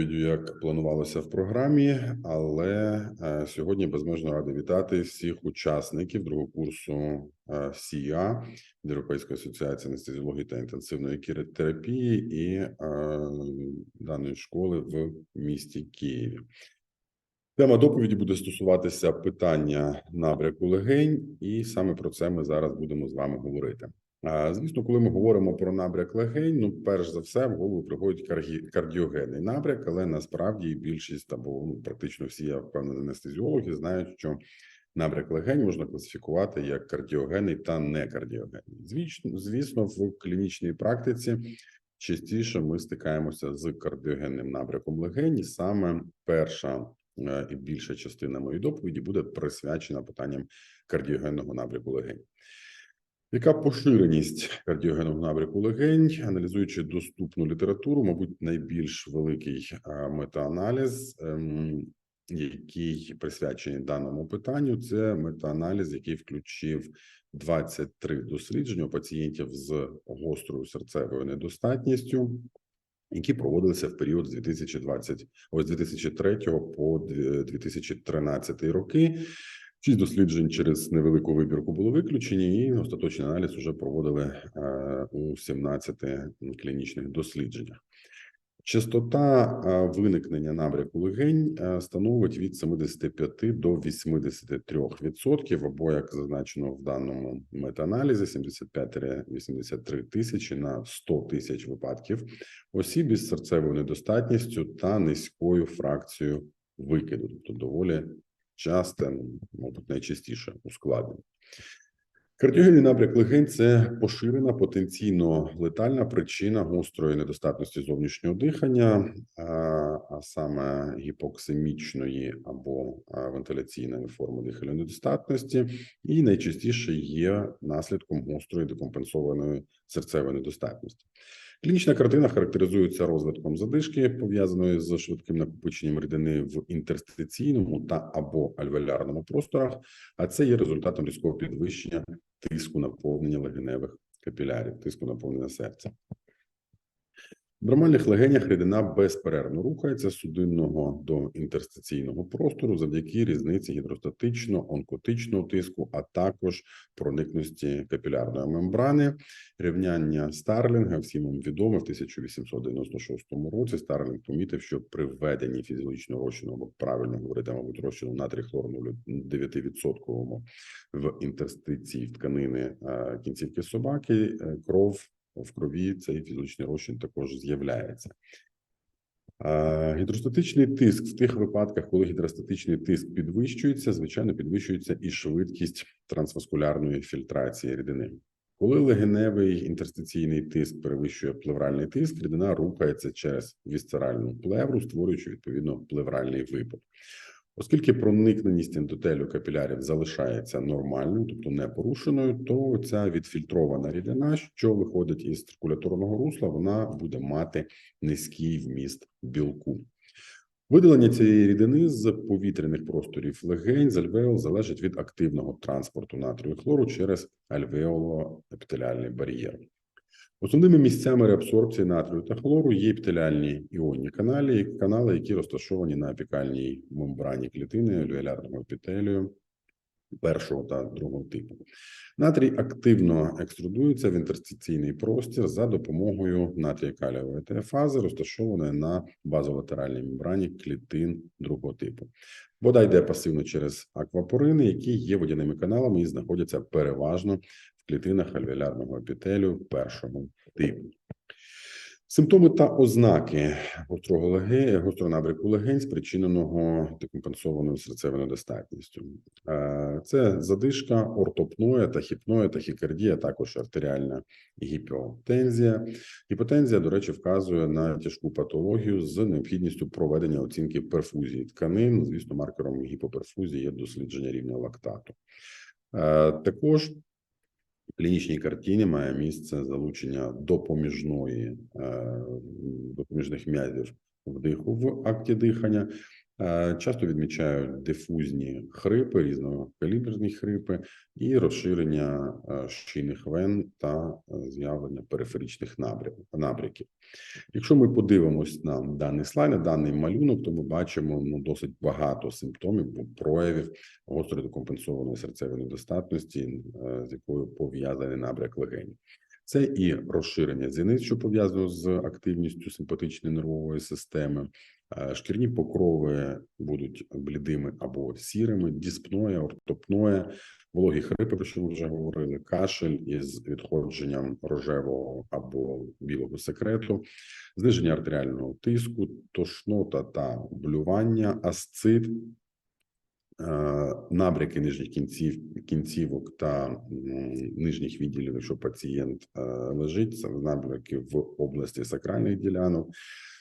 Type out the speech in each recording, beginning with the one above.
доповіддю, як планувалося в програмі, але е, сьогодні безмежно радий вітати всіх учасників другого курсу е, СІА Європейської асоціації анестезіології та інтенсивної терапії і е, даної школи в місті Києві. Тема доповіді буде стосуватися питання набряку легень, і саме про це ми зараз будемо з вами говорити. Звісно, коли ми говоримо про набряк легень, ну перш за все в голову приходить каргі- кардіогенний набряк, але насправді більшість або ну, практично всі я впевнений анестезіологи знають, що набряк легень можна класифікувати як кардіогенний та некардіогенний. Звісно, звісно, в клінічній практиці частіше ми стикаємося з кардіогенним набряком легень, саме перша е, і більша частина моєї доповіді буде присвячена питанням кардіогенного набряку легень. Яка поширеність кардіогенного набряку легень, аналізуючи доступну літературу, мабуть, найбільш великий метааналіз, ем, який присвячений даному питанню, це метааналіз, який включив 23 дослідження пацієнтів з гострою серцевою недостатністю, які проводилися в період з 2020, ось з 2003 по 2013 роки. Шість досліджень через невелику вибірку було виключені, і остаточний аналіз вже проводили е, у 17 клінічних дослідженнях. Частота е, виникнення набряку легень е, становить від 75 до 83%, або як зазначено в даному метааналізі, 75-83 тисячі на 100 тисяч випадків осіб із серцевою недостатністю та низькою фракцією викиду, тобто доволі часте, ну, мабуть, найчастіше ускладнення. Кардіогенний набряк легень це поширена потенційно летальна причина гострої недостатності зовнішнього дихання, а, саме гіпоксимічної або вентиляційної форми дихальної недостатності, і найчастіше є наслідком гострої декомпенсованої серцевої недостатності. Клінічна картина характеризується розвитком задишки, пов'язаної з швидким накопиченням рідини в інтерстиційному та або альвеолярному просторах, а це є результатом різкого підвищення тиску наповнення легеневих капілярів, тиску наповнення серця. В нормальних легенях рідина безперервно рухається з судинного до інтерстиційного простору завдяки різниці гідростатично-онкотичного тиску, а також проникності капілярної мембрани. Рівняння Старлінга всім вам відоме в 1896 році. Старлінг помітив, що при введенні фізіологічного розчину, або правильно говорити, мабуть, розчину натрій хлорну 9% в інтерстиції в тканини е, кінцівки собаки, е, кров в крові цей фізичний розчин також з'являється. Гідростатичний тиск в тих випадках, коли гідростатичний тиск підвищується, звичайно, підвищується і швидкість трансваскулярної фільтрації рідини. Коли легеневий інтерстиційний тиск перевищує плевральний тиск, рідина рухається через вісцеральну плевру, створюючи відповідно плевральний випад. Оскільки проникненість ендотелю капілярів залишається нормальною, тобто не порушеною, то ця відфільтрована рідина, що виходить із циркуляторного русла, вона буде мати низький вміст білку. Видалення цієї рідини з повітряних просторів легень з альвеол залежить від активного транспорту натрію хлору через альвеолоепітеліальний бар'єр. Основними місцями реабсорбції натрію та хлору є епітеліальні іонні канали, канали, які розташовані на апікальній мембрані клітини альвеолярного епітелію першого та другого типу. Натрій активно екструдується в інтерстиційний простір за допомогою натрій калієвої теофази, розташованої на базолатеральній мембрані клітин другого типу. Вода йде пасивно через аквапорини, які є водяними каналами і знаходяться переважно в клітинах альвеолярного епітелю першого типу. Симптоми та ознаки гострого легень, гострого набряку легень, спричиненого декомпенсованою серцевою недостатністю. Це задишка, ортопноя, тахіпноя, тахікардія, також артеріальна гіпотензія. Гіпотензія, до речі, вказує на тяжку патологію з необхідністю проведення оцінки перфузії тканин. Звісно, маркером гіпоперфузії є дослідження рівня лактату. Також клінічній картині має місце залучення допоміжної е, допоміжних м'язів вдиху в акті дихання, Часто відмічають дифузні хрипи, різнокаліберні хрипи і розширення шийних вен та з'явлення периферичних набряків. Якщо ми подивимось на даний слайд, на даний малюнок, то ми бачимо ну, досить багато симптомів проявів гострої декомпенсованої серцевої недостатності, з якою пов'язаний набряк легенів. Це і розширення зіниць, що пов'язано з активністю симпатичної нервової системи. Е, Шкірні покрови будуть блідими або сірими, диспноя, ортопноя, вологі хрипи, про що ми вже говорили, кашель із відходженням рожевого або білого секрету, зниження артеріального тиску, тошнота та блювання, асцит, е, набряки нижніх кінців, кінцівок та нижніх відділів, якщо пацієнт е, лежить, це набряки в області сакральних ділянок,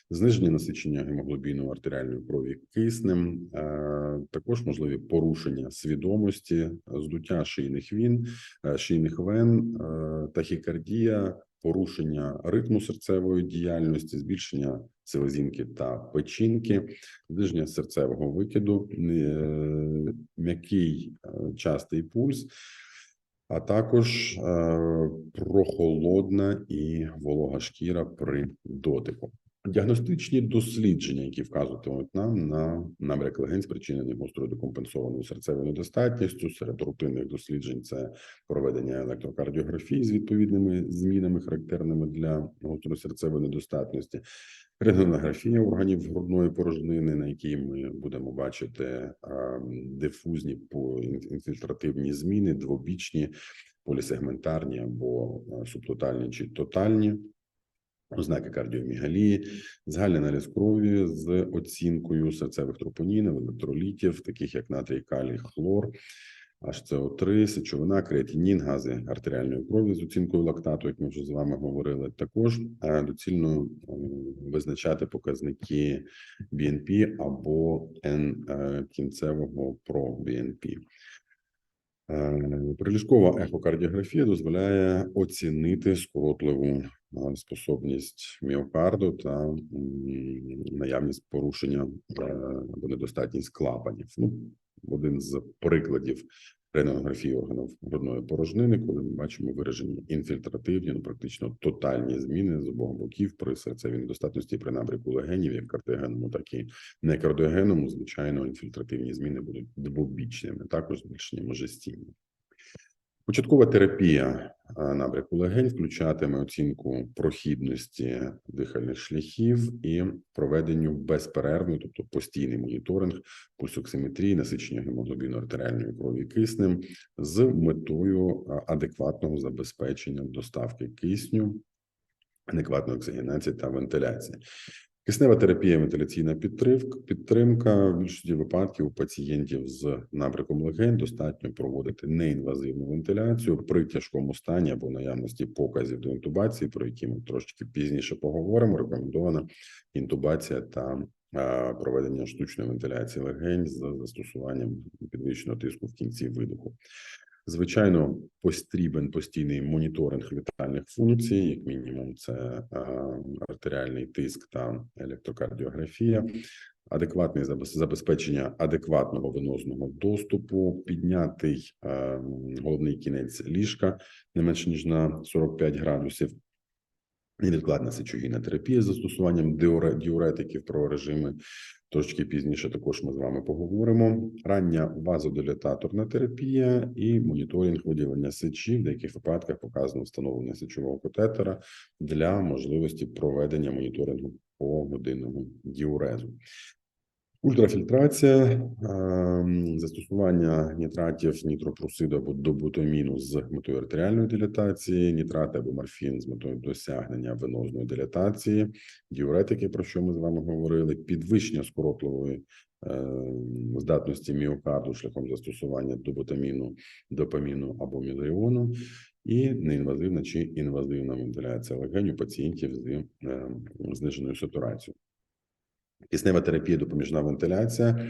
зниження насичення гемоглобіну артеріальної крові киснем, е, також можливі порушення свідомості, здуття шийних він, е, шийних вен, е, тахікардія, порушення ритму серцевої діяльності, збільшення селезінки та печінки, зниження серцевого викиду, м'який частий пульс. А також прохолодна і волога шкіра при дотику. Діагностичні дослідження, які вказуватимуть нам на набряк легень, спричинений гострою декомпенсованою серцевою недостатністю. Серед рутинних досліджень це проведення електрокардіографії з відповідними змінами, характерними для гострої серцевої недостатності, рентгенографія органів грудної порожнини, на якій ми будемо бачити дифузні інфільтративні зміни, двобічні, полісегментарні або субтотальні чи тотальні ознаки кардіомігалії, загальний аналіз крові з оцінкою серцевих тропонінів, електролітів, таких як натрій, калій, хлор, HCO3, сечовина, креатинін, гази артеріальної крові з оцінкою лактату, як ми вже з вами говорили. Також е, доцільно е, визначати показники BNP або N е, кінцевого про BNP. Приліжкова ехокардіографія дозволяє оцінити скоротливу способність міокарду та наявність порушення е, або недостатність клапанів. Ну, один з прикладів рентгенографії органів грудної порожнини, коли ми бачимо виражені інфільтративні, ну практично тотальні зміни з обох боків при серцевій недостатності при набряку легенів, як кардіогенному, так і некардіогенному. Звичайно, інфільтративні зміни будуть двобічними, також збільшення можестіння. Початкова терапія е, набряку легень включатиме оцінку прохідності дихальних шляхів і проведенню безперервної, тобто постійний моніторинг пульсоксиметрії, насичення гемоглобіну артеріальної крові киснем з метою е, адекватного забезпечення доставки кисню, адекватної оксигенації та вентиляції. Киснева терапія, вентиляційна підтримка, підтримка в більшості випадків у пацієнтів з набряком легень достатньо проводити неінвазивну вентиляцію при тяжкому стані або наявності показів до інтубації, про які ми трошки пізніше поговоримо. Рекомендована інтубація та проведення штучної вентиляції легень з застосуванням підвищеного тиску в кінці видиху. Звичайно, потрібен постійний моніторинг вітальних функцій, як мінімум, це е, артеріальний тиск та електрокардіографія, адекватне забезпечення адекватного венозного доступу, піднятий е, головний кінець ліжка не менше ніж на 45 градусів. Невідкладна сечогінна терапія з застосуванням діуре- діуретиків про режими. Трошки пізніше також ми з вами поговоримо. Рання вазодилататорна терапія і моніторинг виділення сечі. В деяких випадках показано встановлення сечового котетера для можливості проведення моніторингу по годинному діурезу. Ультрафільтрація, застосування нітратів нітропрусиду або добутаміну з метою артеріальної дилатації, нітрати або морфін з метою досягнення венозної дилатації, діуретики, про що ми з вами говорили, підвищення скоротливої ем, здатності міокарду шляхом застосування добутаміну, допаміну або мілеону, і неінвазивна чи інвазивна вентиляція легень у пацієнтів з ем, зниженою сатурацією. Киснева терапія, допоміжна вентиляція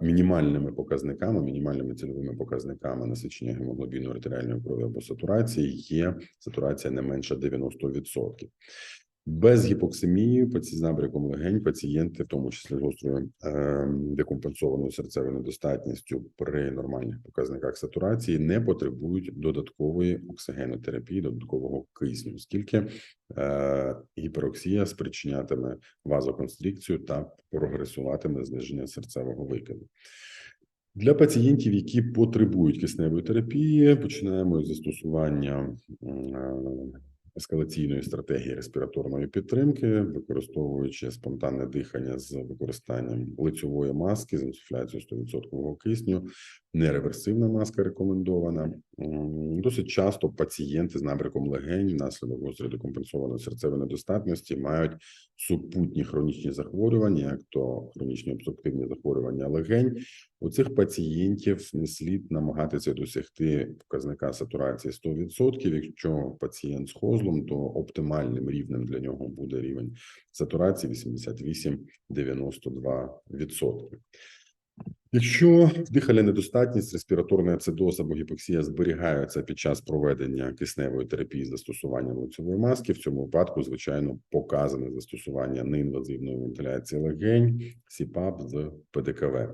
мінімальними показниками, мінімальними цільовими показниками насичення гемоглобіну артеріальної крові або сатурації є сатурація не менше 90%. Без гіпоксимії паці- з набряком легень пацієнти, в тому числі з гострою е, декомпенсованою серцевою недостатністю при нормальних показниках сатурації, не потребують додаткової оксигенотерапії, додаткового кисню, оскільки е, гіпероксія спричинятиме вазоконстрикцію та прогресуватиме зниження серцевого викиду. Для пацієнтів, які потребують кисневої терапії, починаємо із застосування е, ескалаційної стратегії респіраторної підтримки, використовуючи спонтанне дихання з використанням лицьової маски з інсуфляцією 100% кисню. Нереверсивна маска рекомендована. Досить часто пацієнти з набряком легень внаслідок гострої декомпенсованої серцевої недостатності мають супутні хронічні захворювання, як то хронічні обструктивні захворювання легень. У цих пацієнтів не слід намагатися досягти показника сатурації 100%. Якщо пацієнт з хозлом, то оптимальним рівнем для нього буде рівень сатурації 88-92%. Якщо дихальна недостатність, респіраторний ацидоз або гіпоксія зберігаються під час проведення кисневої терапії з застосуванням лицевої маски, в цьому випадку, звичайно, показане застосування неінвазивної вентиляції легень, СІПАП з ПДКВ.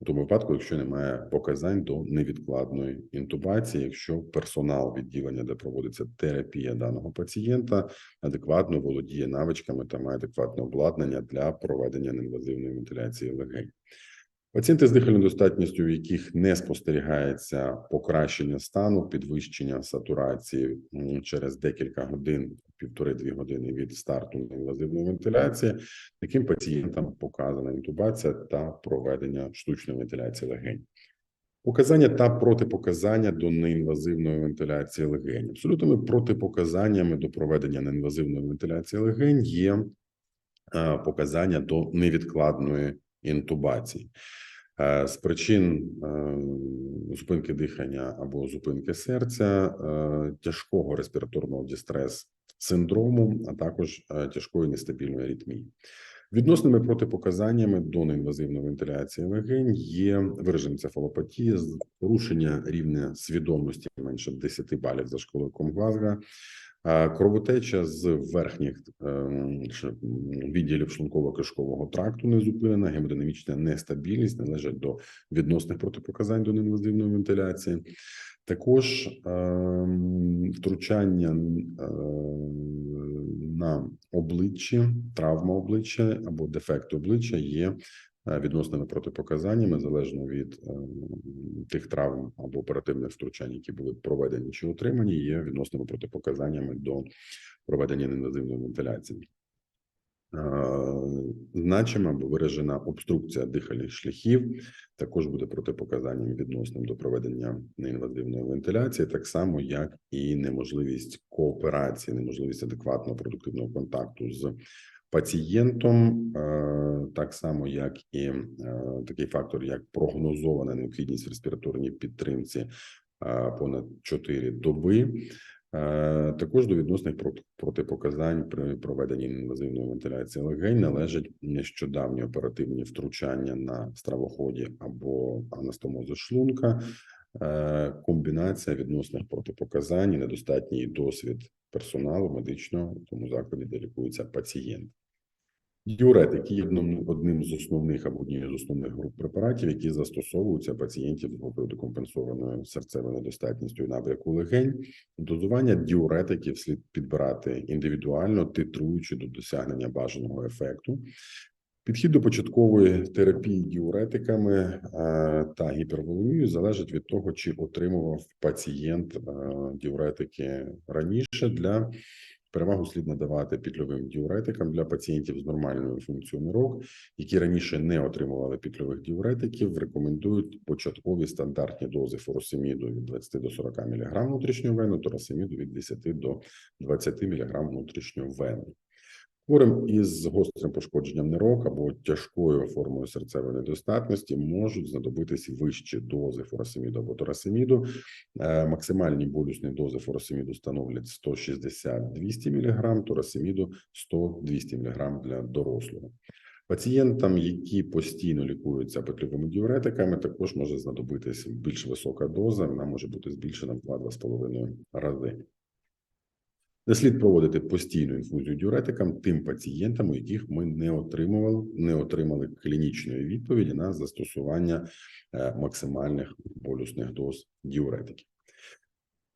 У тому випадку, якщо немає показань до невідкладної інтубації, якщо персонал відділення, де проводиться терапія даного пацієнта, адекватно володіє навичками та має адекватне обладнання для проведення неінвазивної вентиляції легень. Пацієнти з дихальною недостатністю, у яких не спостерігається покращення стану, підвищення сатурації через декілька годин, півтори-дві години від старту неінвазивної вентиляції, таким пацієнтам показана інтубація та проведення штучної вентиляції легень. Показання та протипоказання до неінвазивної вентиляції легень. Абсолютними протипоказаннями до проведення неінвазивної вентиляції легень є е, показання до невідкладної інтубації. Е, З причин е, зупинки дихання або зупинки серця, е, тяжкого респіраторного дистрес синдрому, а також тяжкої нестабільної аритмії. Відносними протипоказаннями до неінвазивної вентиляції легень є виражена цефалопатія, порушення рівня свідомості менше 10 балів за шкалою Комглазга, а кровотеча з верхніх ем, відділів шлунково-кишкового тракту не зупинена, гемодинамічна нестабільність належать до відносних протипоказань до неінвазивної вентиляції. Також ем, втручання на обличчі, травма обличчя або дефект обличчя є відносними протипоказаннями залежно від ем, тих травм або оперативних втручань, які були проведені чи отримані, є відносними протипоказаннями до проведення неінвазивної вентиляції. Е, Значима або виражена обструкція дихальних шляхів також буде протипоказанням відносним до проведення неінвазивної вентиляції, так само як і неможливість кооперації, неможливість адекватного продуктивного контакту з пацієнтом, е, так само як і е, такий фактор, як прогнозована необхідність в респіраторній підтримці е, понад 4 доби. Також до відносних протипоказань при проведенні інвазивної вентиляції легень належать нещодавні оперативні втручання на стравоході або анастомози шлунка, комбінація відносних протипоказань, недостатній досвід персоналу медичного в тому закладі, де лікується пацієнт. Діуретики є одним, з основних або однією з основних груп препаратів, які застосовуються пацієнтів з групою декомпенсованою серцевою недостатністю і набряку легень. Дозування діуретиків слід підбирати індивідуально, титруючи до досягнення бажаного ефекту. Підхід до початкової терапії діуретиками е, та гіперволемією залежить від того, чи отримував пацієнт е, діуретики раніше. Для перевагу слід надавати підльовим діуретикам для пацієнтів з нормальною функцією нирок, які раніше не отримували підльових діуретиків. Рекомендують початкові стандартні дози фуросеміду від 20 до 40 мг внутрішнього вену, торасеміду від 10 до 20 мг внутрішнього вену. Хворим із гострим пошкодженням нирок або тяжкою формою серцевої недостатності можуть знадобитись вищі дози фуросеміду або торасеміду. Е, Максимальні болюсні дози фуросеміду становлять 160-200 мг, торасеміду 100-200 мг для дорослого. Пацієнтам, які постійно лікуються петльовими діуретиками, також може знадобитись більш висока доза. Вона може бути збільшена в 2-2,5 рази. Не слід проводити постійну інфузію діуретикам тим пацієнтам, у яких ми не отримували, не отримали клінічної відповіді на застосування е, максимальних болюсних доз діуретиків.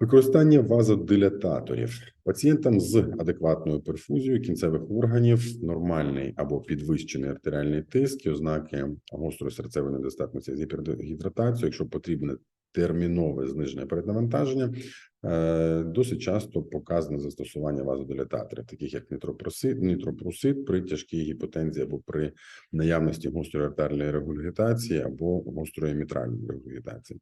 Використання вазодилататорів пацієнтам з адекватною перфузією кінцевих органів, нормальний або підвищений артеріальний тиск, і ознаки гострої серцевої недостатності з гіпергідратацією, якщо потрібне термінове зниження переднавантаження, е, досить часто показане застосування вазодилататорів, таких як нітропросид, нітропрусид при тяжкій гіпотензії або при наявності гострої артеріальної регургітації або гострої мітральної регургітації.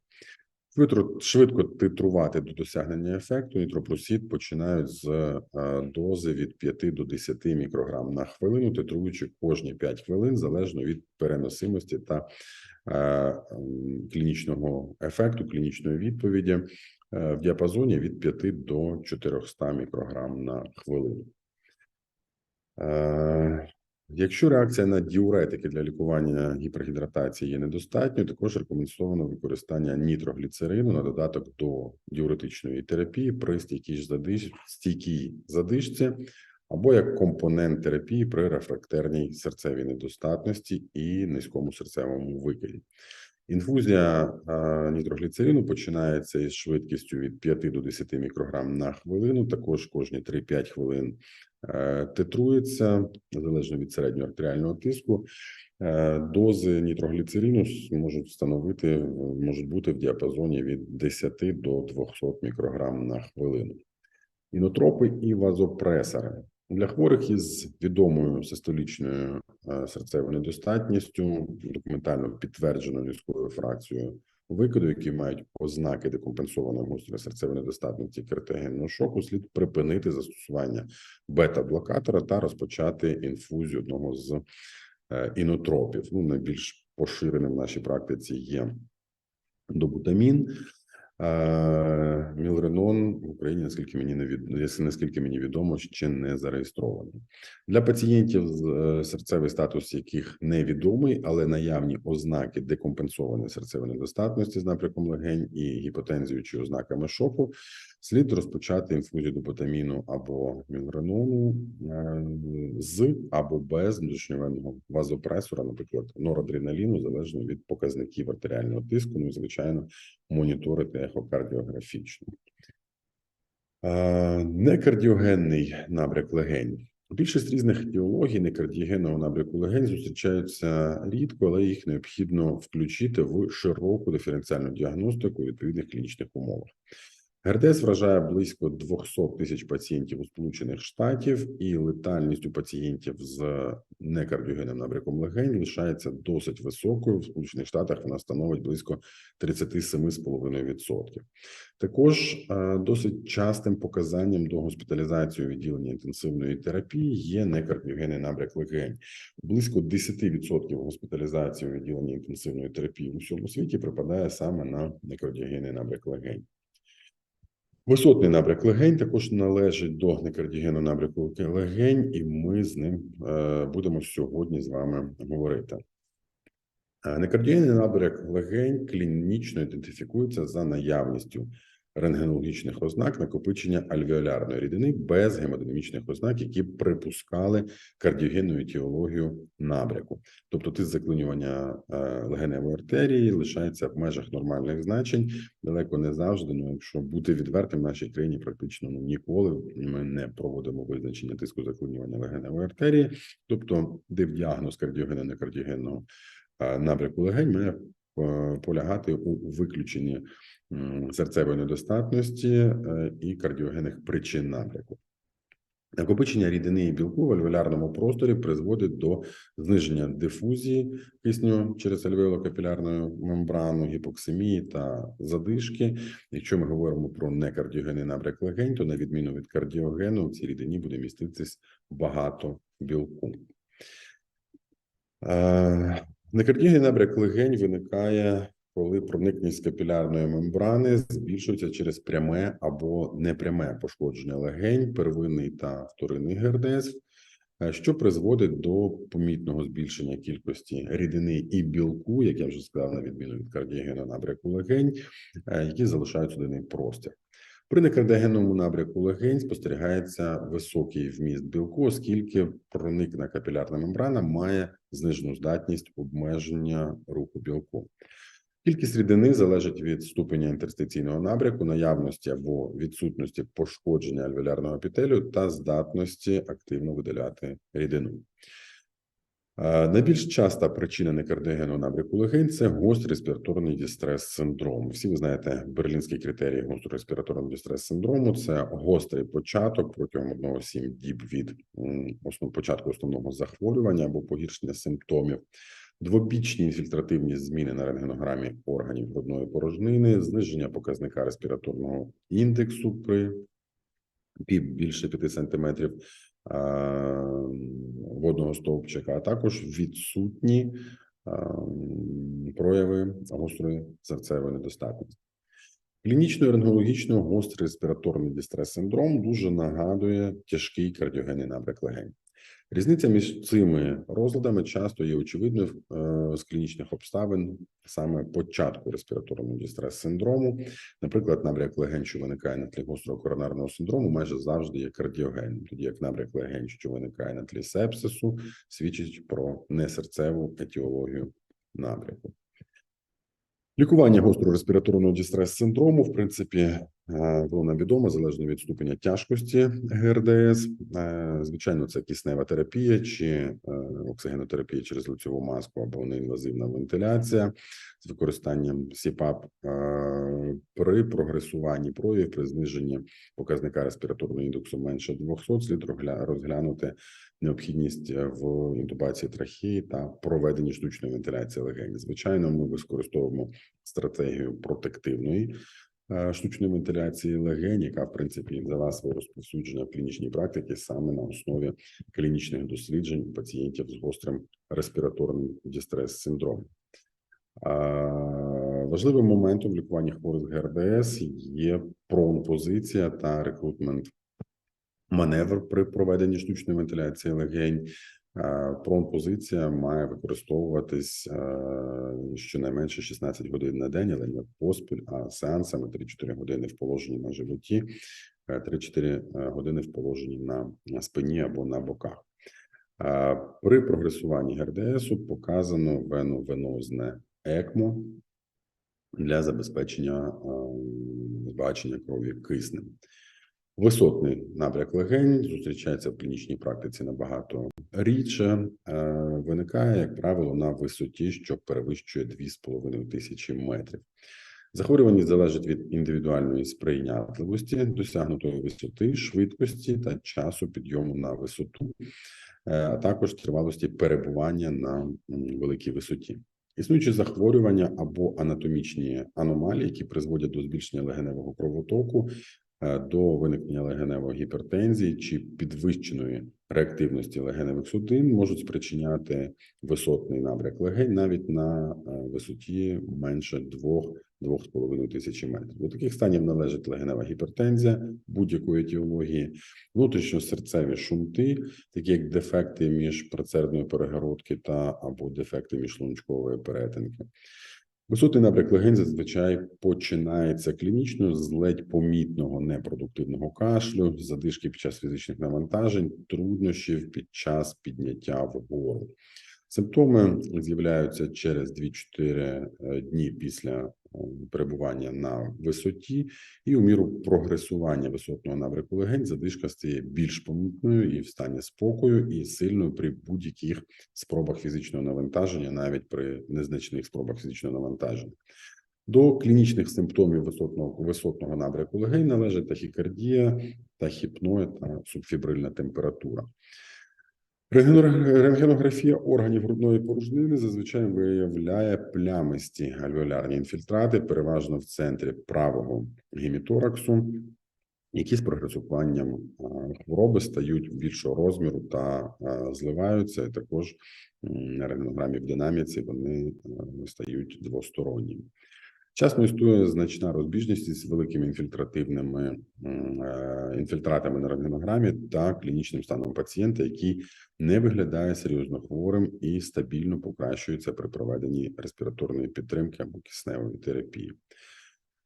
Швидко, титрувати до досягнення ефекту. Нітропрусід починають з е, дози від 5 до 10 мікрограм на хвилину, титруючи кожні 5 хвилин залежно від переносимості та е, клінічного ефекту, клінічної відповіді е, в діапазоні від 5 до 400 мікрограм на хвилину. Е, Якщо реакція на діуретики для лікування гіпергідратації є недостатньою, також рекомендовано використання нітрогліцерину на додаток до діуретичної терапії при стійкій задиш... стійкій задишці або як компонент терапії при рефрактерній серцевій недостатності і низькому серцевому викиді. Інфузія нітрогліцерину починається із швидкістю від 5 до 10 мікрограм на хвилину. Також кожні 3-5 хвилин е, титрується залежно від середнього артеріального тиску. Е, Дози нітрогліцерину можуть становити можуть бути в діапазоні від 10 до 200 мікрограм на хвилину. Інотропи і вазопресори для хворих із відомою систолічною е, серцевою недостатністю, документально підтвердженою низькою фракцією викиду, які мають ознаки декомпенсованої гострої серцевої недостатності кертогенного шоку, слід припинити застосування бета-блокатора та розпочати інфузію одного з е, інотропів. Ну, найбільш поширеним в нашій практиці є добутамін. Е, Мілренон в Україні, наскільки мені не від... наскільки мені відомо, ще не зареєстрований. Для пацієнтів е, серцевий статус яких невідомий, але наявні ознаки декомпенсованої серцевої недостатності з напрямком легень і гіпотензію чи ознаками шоку, слід розпочати інфузію доботаміну або мілренону е, з або без внутрішньовенного вазопресора, наприклад, норадреналіну, залежно від показників артеріального тиску, ну і звичайно моніторити ехокардіографічно. Е, Некардіогенний набряк легень. Більшість різних етіологій некардіогенного набряку легень зустрічаються рідко, але їх необхідно включити в широку диференціальну діагностику у відповідних клінічних умовах. ГРДС вражає близько 200 тисяч пацієнтів у Сполучених Штатів, і летальність у пацієнтів з некардіогенним набряком легень лишається досить високою. В Сполучених Штатах вона становить близько 37,5%. Також е, досить частим показанням до госпіталізації у відділенні інтенсивної терапії є некардіогенний набряк легень. Близько 10% госпіталізації у відділенні інтенсивної терапії у всьому світі припадає саме на некардіогенний набряк легень. Висотний набряк легень також належить до некардігену набряку легень, і ми з ним е, будемо сьогодні з вами говорити. Е, Некардіогенний набряк легень клінічно ідентифікується за наявністю рентгенологічних ознак накопичення альвеолярної рідини без гемодинамічних ознак, які припускали кардіогенну етіологію набряку. Тобто тиск заклинювання е, легеневої артерії лишається в межах нормальних значень, далеко не завжди. Ну, якщо бути відвертим, в нашій країні практично ну, ніколи ми не проводимо визначення тиску заклинювання легеневої артерії, тобто дивдіагноз кардіогенного некардіогенного е, набряку легень має е, полягати у виключенні серцевої недостатності е, і кардіогенних причин набряку. Накопичення рідини і білку в альвеолярному просторі призводить до зниження дифузії кисню через альвеолокапілярну мембрану, гіпоксимії та задишки. Якщо ми говоримо про некардіогенний набряк легень, то на відміну від кардіогену в цій рідині буде міститись багато білку. Е, Некардіогенний набряк легень виникає, коли проникність капілярної мембрани збільшується через пряме або непряме пошкодження легень, первинний та вторинний ГРДС, е, що призводить до помітного збільшення кількості рідини і білку, як я вже сказав, на відміну від кардіогенного набряку легень, е, які залишають судинний простір. При некардіогенному набряку легень спостерігається високий вміст білку, оскільки проникна капілярна мембрана має знижену здатність обмеження руху білку. Кількість рідини залежить від ступеня інтерстиційного набряку, наявності або відсутності пошкодження альвеолярного епітелію та здатності активно виділяти рідину. Е, Найбільш часта причина некардіогенного набряку легень це гострий респіраторний дістрес синдром. Всі ви знаєте берлінські критерії гострого респіраторного дістрес синдрому. Це гострий початок протягом 1-7 діб від основ початку основного захворювання або погіршення симптомів. Двобічні інфільтративні зміни на рентгенограмі органів грудної порожнини, зниження показника респіраторного індексу при більше 5 сантиметрів водного стовпчика, а також відсутні прояви гострої серцевої недостатності. Клінічно рентгенологічно гострий респіраторний дистрес синдром дуже нагадує тяжкий кардіогенний набряк легень. Різниця між цими розладами часто є очевидною е, з клінічних обставин саме початку респіраторного дістрес синдрому. Наприклад, набряк легень, що виникає на тлі гострого коронарного синдрому, майже завжди є кардіогенним, тоді як набряк легень, що виникає на тлі сепсису, свідчить про несерцеву етіологію набряку. Лікування гострого респіраторного дистрес синдрому, в принципі, е, воно нам відомо залежно від ступеня тяжкості ГРДС. Е, Звичайно, це киснева терапія чи е, оксигенотерапія через лицьову маску або неінвазивна вентиляція з використанням СІПАП при прогресуванні проявів при зниженні показника респіраторного індексу менше 200 слід розгля- розглянути необхідність е, в інтубації трахеї та проведенні штучної вентиляції легень. Звичайно, ми використовуємо стратегію протективної е, штучної вентиляції легень, яка в принципі взяла своє розповсюдження в клінічній практиці саме на основі клінічних досліджень пацієнтів з гострим респіраторним дистрес синдромом. Важливим моментом в лікуванні хворих ГРДС є промпозиція та рекрутмент маневр при проведенні штучної вентиляції легень. Е, Промпозиція має використовуватись е, щонайменше 16 годин на день, але не поспіль, а сеансами 3-4 години в положенні на животі, е, 3-4 години в положенні на спині або на боках. Е, При прогресуванні ГРДСу показано веновенозне ЕКМО для забезпечення е, збагачення крові киснем. Висотний набряк легень зустрічається в клінічній практиці набагато рідше. Е, Виникає, як правило, на висоті, що перевищує 2,5 тисячі метрів. Захворюваність залежить від індивідуальної сприйнятливості, досягнутої висоти, швидкості та часу підйому на висоту, е, а також тривалості перебування на великій висоті. Існуючі захворювання або анатомічні аномалії, які призводять до збільшення легеневого кровотоку, до виникнення легеневої гіпертензії чи підвищеної реактивності легеневих судин, можуть спричиняти висотний набряк легень навіть на е, висоті менше 2-2,5 тисячі метрів. До таких станів належить легенева гіпертензія будь-якої етіології, внутрішньосерцеві шунти, такі як дефекти між предсердної перегородки та або дефекти між міжшлуночкової перетинки. Висотний набряк легень зазвичай починається клінічно з ледь помітного непродуктивного кашлю, задишки під час фізичних навантажень, труднощів під час підняття вгору. Симптоми з'являються через 2-4 дні після е, перебування на висоті, і у міру прогресування висотного набряку легень задишка стає більш помітною і в стані спокою, і сильною при будь-яких спробах фізичного навантаження, навіть при незначних спробах фізичного навантаження. До клінічних симптомів висотного висотного набряку легень належать тахікардія, тахіпноїд та субфібрильна температура. Рентгено- Рентгенографія органів грудної порожнини зазвичай виявляє плямисті альвеолярні інфільтрати, переважно в центрі правого гемітораксу, які з прогресуванням хвороби стають більшого розміру та зливаються. Також на рентгенограмі в динаміці вони стають двосторонніми. Часто існує значна розбіжність із великими інфільтративними е, інфільтратами на рентгенограмі та клінічним станом пацієнта, який не виглядає серйозно хворим і стабільно покращується при проведенні респіраторної підтримки або кисневої терапії.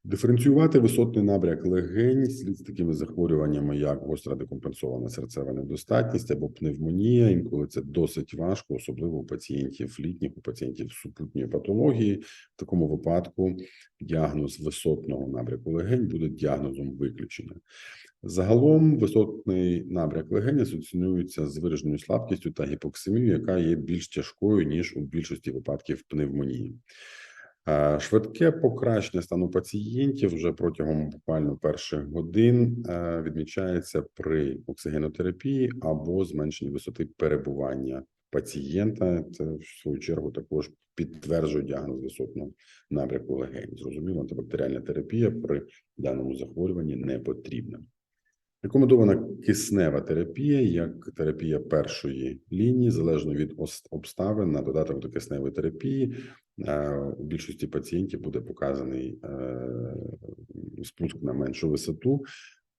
Диференціювати висотний набряк легень слід з такими захворюваннями, як гостра декомпенсована серцева недостатність або пневмонія. Інколи це досить важко, особливо у пацієнтів літніх, у пацієнтів супутньої патології. В такому випадку діагноз висотного набряку легень буде діагнозом виключення. Загалом висотний набряк легень асоціюється з вираженою слабкістю та гіпоксимією, яка є більш тяжкою ніж у більшості випадків пневмонії. Швидке покращення стану пацієнтів вже протягом буквально перших годин е, відмічається при оксигенотерапії або зменшенні висоти перебування пацієнта. Це в свою чергу також підтверджує діагноз висотного набряку легень. Зрозуміло, антибактеріальна терапія при даному захворюванні не потрібна. Рекомендована киснева терапія як терапія першої лінії, залежно від обставин на додаток до кисневої терапії. е, У більшості пацієнтів буде показаний е, спуск на меншу висоту,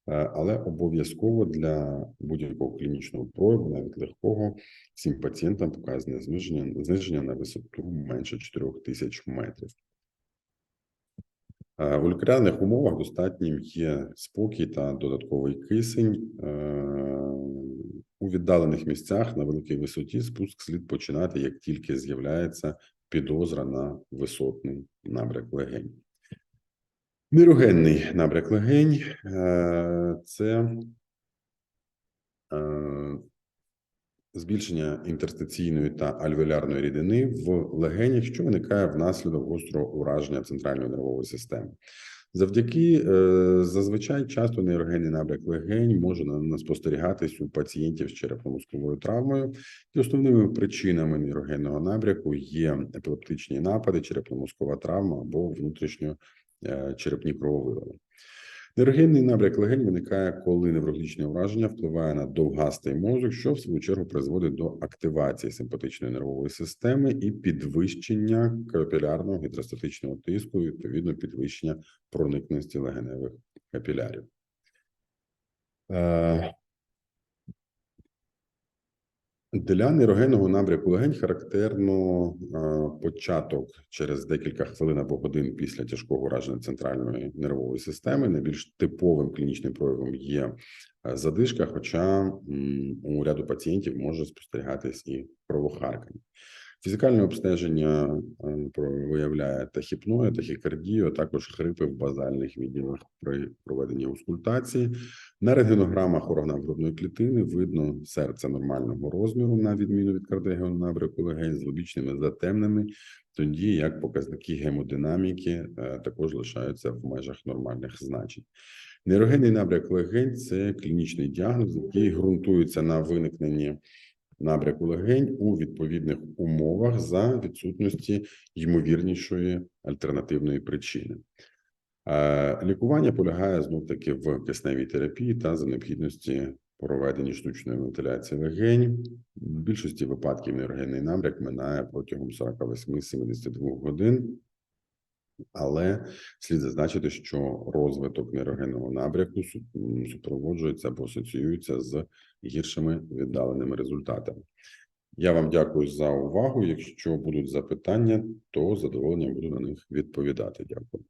е, але обов'язково для будь-якого клінічного прояву, навіть легкого, всім пацієнтам показане зниження, зниження на висоту менше 4000 метрів. Е, В лікарняних умовах достатнім є спокій та додатковий кисень. Е, У віддалених місцях на великій висоті спуск слід починати, як тільки з'являється підозра на висотний набряк легень. Нейрогенний набряк легень е, це збільшення інтерстиційної та альвеолярної рідини в легенях, що виникає внаслідок гострого ураження центральної нервової системи. Завдяки е, зазвичай часто нейрогенний набряк легень може спостерігатись у пацієнтів з черепно-мозковою травмою. І основними причинами нейрогенного набряку є епілептичні напади, черепно-мозкова травма або внутрішньо е, черепні крововиливи. Нейрогенний набряк легень виникає, коли неврологічне ураження впливає на довгастий мозок, що в свою чергу призводить до активації симпатичної нервової системи і підвищення капілярного гідростатичного тиску, і, відповідно підвищення проникності легеневих капілярів. Е, Для нейрогенного набряку легень характерно е, початок через декілька хвилин або годин після тяжкого ураження центральної нервової системи. Найбільш типовим клінічним проявом є е, задишка, хоча у ряду пацієнтів може спостерігатись і кровохаркання. Фізикальне обстеження е, виявляє тахіпною, тахікардію, а також хрипи в базальних відділах при проведенні аускультації. На рентгенограмах органів грудної клітини видно серце нормального розміру, на відміну від кардіогенного набряку легень з лобічними затемненими, тоді як показники гемодинаміки е, також лишаються в межах нормальних значень. Нейрогенний набряк легень це клінічний діагноз, який ґрунтується на виникненні набряку легень у відповідних умовах за відсутності ймовірнішої альтернативної причини. Е, Лікування полягає знов таки в кисневій терапії та за необхідності проведення штучної вентиляції легень. В більшості випадків нейрогенний набряк минає протягом 48-72 годин. Але слід зазначити, що розвиток нейрогенного набряку супроводжується або асоціюється з гіршими віддаленими результатами. Я вам дякую за увагу. Якщо будуть запитання, то задоволення буду на них відповідати. Дякую.